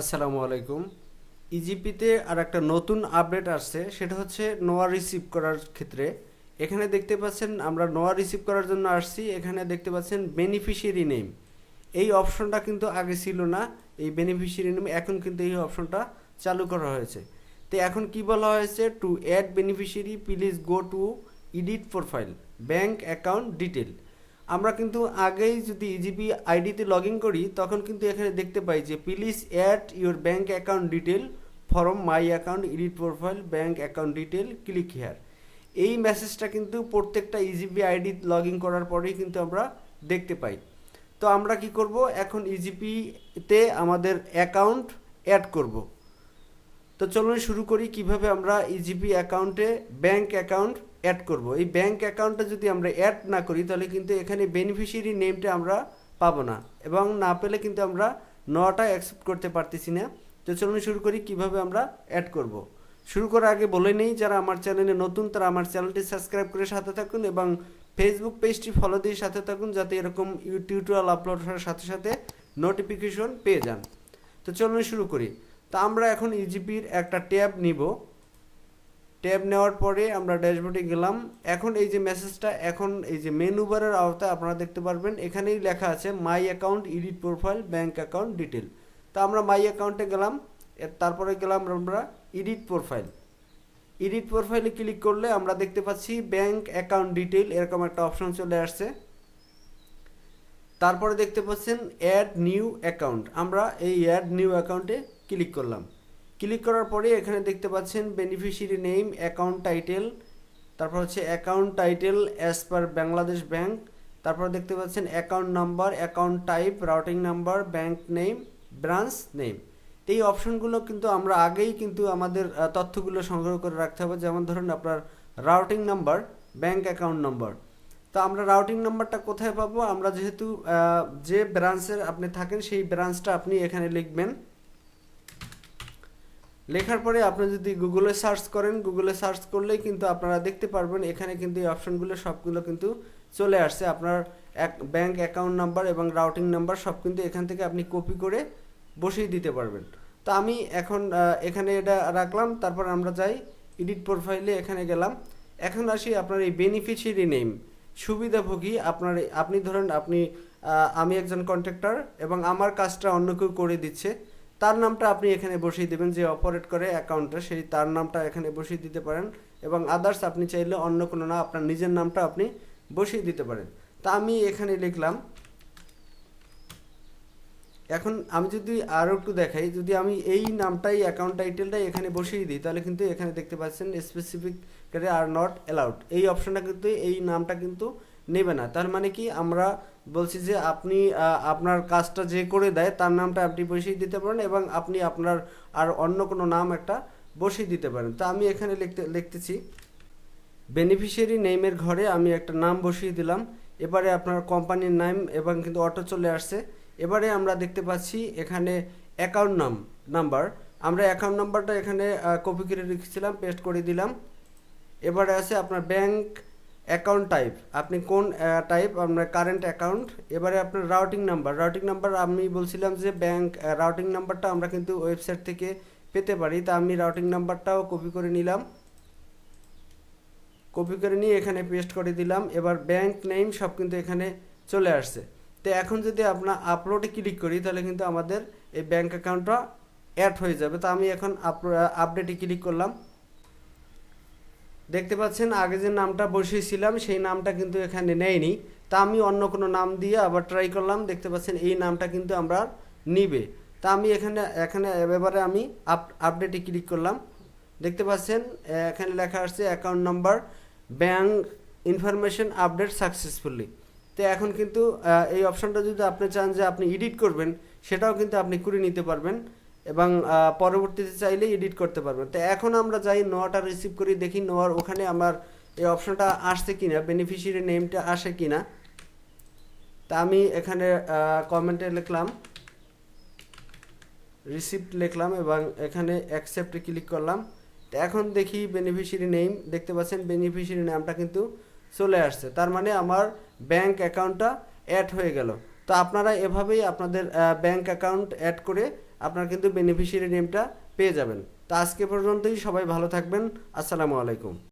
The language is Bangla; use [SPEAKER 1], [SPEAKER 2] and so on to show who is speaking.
[SPEAKER 1] আসসালামু আলাইকুম। ইজিপিতে আর একটা নতুন আপডেট আসছে, সেটা হচ্ছে নোয়া রিসিভ করার ক্ষেত্রে। এখানে দেখতে পাচ্ছেন, আমরা নোয়া রিসিভ করার জন্য আসছি, এখানে দেখতে পাচ্ছেন বেনিফিশিয়ারি নেম। এই অপশনটা কিন্তু আগে ছিল না, এই বেনিফিশিয়ারি নেম, এখন কিন্তু এই অপশনটা চালু করা হয়েছে। তো এখন কি বলা হয়েছে? To add beneficiary please go to edit profile bank account detail আমরা কিন্তু আগেই যদি ইজিপি আইডিতে লগ ইন করি, তখন কিন্তু এখানে দেখতে পাই যে please add your bank account detail from my account edit profile bank account detail click here এই মেসেজটা কিন্তু প্রত্যেকটা ইজিপি আইডি লগ ইন করার পরেই কিন্তু আমরা দেখতে পাই। তো আমরা কি করব? এখন ইজিপিতে আমাদের অ্যাকাউন্ট অ্যাড করব। তো চলুন শুরু করি কীভাবে আমরা ইজিপি অ্যাকাউন্টে ব্যাংক অ্যাকাউন্ট অ্যাড করব। এই ব্যাংক অ্যাকাউন্টটা যদি আমরা অ্যাড না করি, তাহলে কিন্তু এখানে বেনিফিশিয়ারি নেমটা আমরা পাবো না এবং না পেলে কিন্তু আমরা নটা অ্যাকসেপ্ট করতে পারতেছি না। তো চলুন শুরু করি কীভাবে আমরা অ্যাড করব। শুরু করার আগে বলে নেই, যারা আমার চ্যানেলে নতুন, তারা আমার চ্যানেলটি সাবস্ক্রাইব করে সাথে থাকুন এবং ফেসবুক পেজটি ফলো দিয়ে সাথে থাকুন যাতে এরকম টিউটোরিয়াল আপলোড হওয়ার সাথে সাথে নোটিফিকেশন পেয়ে যান। তো চলুন শুরু করি। তা আমরা এখন ইজিপির একটা ট্যাব নিব। ট্যাব নেওয়ার পরে আমরা ড্যাশবোর্ডে গেলাম। এখন এই যে মেসেজটা, এখন এই যে মেনু বারের আওতায় আপনারা দেখতে পারবেন, এখানেই লেখা আছে my account, edit profile bank account detail তা আমরা মাই অ্যাকাউন্টে গেলাম তারপরে গেলাম আমরা এডিট প্রোফাইল। এডিট প্রোফাইলে ক্লিক করলে আমরা দেখতে পাচ্ছি ব্যাঙ্ক অ্যাকাউন্ট ডিটেল এরকম একটা অপশন চলে আসছে। তারপরে দেখতে পাচ্ছেন অ্যাড নিউ অ্যাকাউন্ট আমরা এই অ্যাড নিউ অ্যাকাউন্টে ক্লিক করলাম। ক্লিক করার পরে এখানে দেখতে পাচ্ছেন বেনিফিশিয়ারি নেম অ্যাকাউন্ট টাইটেল তারপর হচ্ছে account title as per Bangladesh bank তারপর দেখতে পাচ্ছেন account number account type routing number bank name branch name এই অপশনগুলো কিন্তু আমরা আগেই কিন্তু আমাদের তথ্যগুলো সংগ্রহ করে রাখতে হবে। যেমন ধরুন আপনার routing number bank account number তো আমরা রাউটিং নাম্বারটা কোথায় পাবো? আমরা যেহেতু যে ব্রাঞ্চের আপনি থাকেন, সেই ব্রাঞ্চটা আপনি এখানে লিখবেন। লেখার পরে আপনি যদি গুগলে সার্চ করেন গুগলে সার্চ করলেই কিন্তু আপনারা দেখতে পারবেন, এখানে কিন্তু এই অপশনগুলো সবগুলো কিন্তু চলে আসছে। আপনার এক ব্যাংক অ্যাকাউন্ট নাম্বার এবং রাউটিং নাম্বার সব কিন্তু এখান থেকে আপনি কপি করে বসিয়ে দিতে পারবেন। তো আমি এখন এখানে এটা রাখলাম, তারপর আমরা যাই এডিট প্রোফাইলে এখানে গেলাম। এখন আসি আপনার এই বেনিফিশিয়ারি নেম সুবিধাভোগী আপনার, আপনি ধরেন আপনি আমি একজন কন্ট্রাক্টর এবং আমার কাজটা অন্য কেউ করে দিচ্ছে, তার নামটা আপনি এখানে বসিয়ে দেবেন যে অপারেট করে অ্যাকাউন্টটা সেই তার নামটা এখানে বসিয়ে দিতে পারেন এবং আদার্স আপনি চাইলে অন্য কোনো না, আপনার নিজের নামটা আপনি বসিয়ে দিতে পারেন। তা আমি এখানে লিখলাম এখন আমি যদি আরও একটু দেখাই, যদি আমি এই নামটাই অ্যাকাউন্ট টাইটেলটাই এখানে বসিয়ে দিই, তাহলে কিন্তু এখানে দেখতে পাচ্ছেন স্পেসিফিক আর নট অ্যালাউড এই অপশনটা কিন্তু, এই নামটা কিন্তু নেবে না। তার মানে কি, আমরা বলছি যে আপনি আপনার কাজটা যে করে দেয়, তার নামটা আপনি বসিয়ে দিতে পারেন এবং আপনি আপনার আর অন্য কোনো নাম একটা বসিয়ে দিতে পারেন। তা আমি এখানে লিখতে, লিখতেছি বেনিফিশিয়ারি নেমের ঘরে আমি একটা নাম বসিয়ে দিলাম। এবারে আপনার কোম্পানির নাম এবং কিন্তু অটো চলে আসছে। এবারে আমরা দেখতে পাচ্ছি এখানে অ্যাকাউন্ট নাম নাম্বার আমরা অ্যাকাউন্ট নাম্বারটা এখানে কপি করে রেখেছিলাম পেস্ট করে দিলাম। এবারে আছে আপনার ব্যাংক অ্যাকাউন্ট টাইপ আপনি কোন টাইপ আপনার কারেন্ট অ্যাকাউন্ট এবারে আপনার রাউটিং নাম্বার রাউটিং নাম্বার আমি বলছিলাম যে ব্যাংক রাউটিং নাম্বারটা আমরা কিন্তু ওয়েবসাইট থেকে পেতে পারি। তা আমি রাউটিং নাম্বারটাও কপি করে নিলাম। কপি করে নিয়ে এখানে পেস্ট করে দিলাম। এবার ব্যাংক নেম সব কিন্তু এখানে চলে আসছে। তো এখন যদি আপনার আপলোডে ক্লিক করি, তাহলে কিন্তু আমাদের এই ব্যাঙ্ক অ্যাকাউন্টটা অ্যাড হয়ে যাবে। তো আমি এখন আপডেটে ক্লিক করলাম। দেখতে পাচ্ছেন, আগে যে নামটা বসিয়েছিলাম, সেই নামটা কিন্তু এখানে নেয়নি। তা আমি অন্য কোনো নাম দিয়ে আবার ট্রাই করলাম। দেখতে পাচ্ছেন, এই নামটা কিন্তু আমরা নিবে। তা আমি এখানে এখানে এবারে আমি আপ আপডেটে ক্লিক করলাম। দেখতে পাচ্ছেন এখানে লেখা আসছে account number bank information update successfully তো এখন কিন্তু এই অপশানটা যদি আপনি চান যে আপনি এডিট করবেন, সেটাও কিন্তু আপনি করে নিতে পারবেন এবং পরবর্তীতে চাইলে এডিট করতে পারবেন। তো এখন আমরা যাই নোয়াটা রিসিভ করি, দেখি নোয়ার ওখানে আমার এই অপশানটা আসছে কিনা বেনিফিশিয়ারি নেমটা আসে কিনা। তা আমি এখানে কমেন্টে লিখলাম রিসিপ্ট লিখলাম এবং এখানে অ্যাকসেপ্টে ক্লিক করলাম। তো এখন দেখি বেনিফিশিয়ারি নেম দেখতে পাচ্ছেন বেনিফিশিয়ারি নামটা কিন্তু চলে আসছে। তার মানে আমার ব্যাংক অ্যাকাউন্টটা অ্যাড হয়ে গেল। তো আপনারা এভাবেই আপনাদের ব্যাংক অ্যাকাউন্ট অ্যাড করে আপনারা কিন্তু বেনিফিশিয়ারি নেমটা পেয়ে যাবেন। তো আজকে পর্যন্তই সবাই ভালো থাকবেন। আসসালামু আলাইকুম।